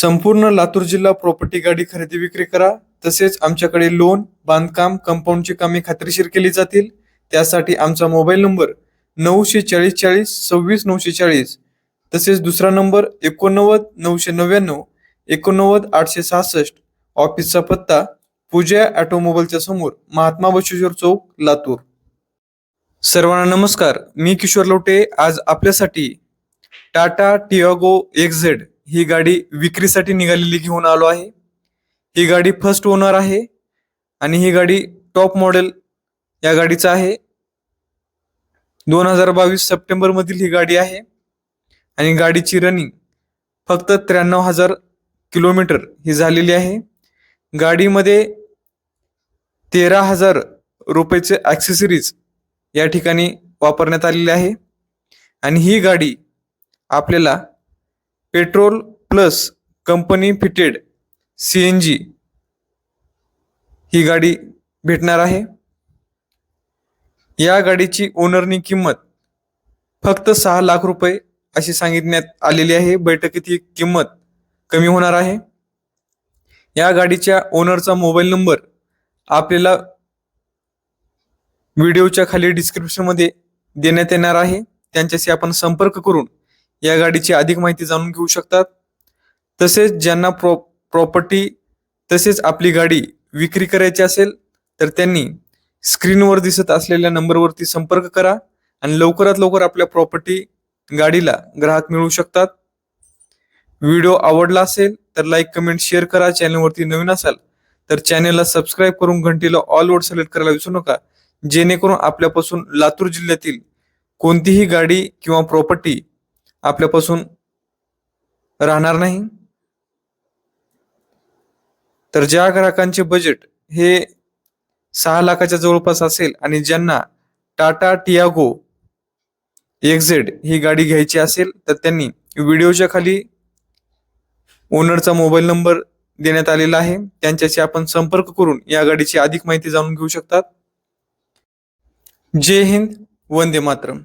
संपूर्ण लातूर जिल्हा प्रॉपर्टी गाडी खरेदी विक्री करा. तसेच आमच्याकडे लोन बांधकाम कंपाऊंडची कामे खात्रीशीर केली जातील. त्यासाठी आमचा मोबाईल नंबर नऊशे चाळीस चाळीस सव्वीस नऊशे चाळीस. तसेच दुसरा नंबर एकोणनव्वद नऊशे नव्याण्णव एकोणनव्वद आठशे सहासष्ट. ऑफिसचा पत्ता पूजा ऑटोमोबाईलच्या समोर महात्मा बशेश्वर चौक लातूर. सर्वांना नमस्कार. मी किशोर लोटे. आज आपल्यासाठी टाटा टियागो एक्झेड ही गाडी विक्रीसाठी निघालेली घेऊन आलो आहे. ही गाडी फर्स्ट ओनर आहे आणि ही गाडी टॉप मॉडेल या गाडीचं आहे. दोन हजार बावीस सप्टेंबर मधील ही गाडी आहे आणि गाडीची रनिंग फक्त त्र्याण्णव हजार किलोमीटर ही झालेली आहे. गाडीमध्ये तेरा हजार रुपयाचे ॲक्सेसरीज या ठिकाणी वापरण्यात आलेले आहे. आणि ही गाडी आपल्याला petrol plus company fitted C N G ही गाडी भेटणार आहे. या गाडीची ओनरनी किंमत फक्त सहा लाख रुपये अशी सांगितण्यात आलेली आहे. बैठकीत ही किंमत कमी होणार आहे. या गाडीच्या ओनरचा मोबाईल नंबर आपल्याला व्हिडिओच्या खाली डिस्क्रिप्शनमध्ये देण्यात येणार आहे. त्यांच्याशी आपण संपर्क करून या गाडीची अधिक माहिती जाणून घेऊ शकतात. तसेच ज्यांना प्रॉ प्रॉपर्टी तसेच आपली गाडी विक्री करायची असेल तर त्यांनी स्क्रीनवर दिसत असलेल्या नंबरवरती संपर्क करा आणि लवकरात लवकर आपल्या प्रॉपर्टी गाडीला ग्राहक मिळू शकतात. व्हिडिओ आवडला असेल तर लाईक कमेंट शेअर करा. चॅनलवरती नवीन असाल तर चॅनलला सबस्क्राईब करून घंटीला ऑलवर सिलेक्ट करायला विसरू नका. जेणेकरून आपल्यापासून लातूर जिल्ह्यातील कोणतीही गाडी किंवा प्रॉपर्टी आपल्यापासून राहणार नाही. तर ज्या ग्राहकांचे बजेट हे सहा लाखाच्या जवळपास असेल आणि ज्यांना टाटा टियागो एक्झेड ही गाडी घ्यायची असेल तर त्यांनी व्हिडिओच्या खाली ओनरचा मोबाईल नंबर देण्यात आलेला आहे. त्यांच्याशी आपण संपर्क करून या गाडीची अधिक माहिती जाणून घेऊ शकतात. जय हिंद वंदे मातरम.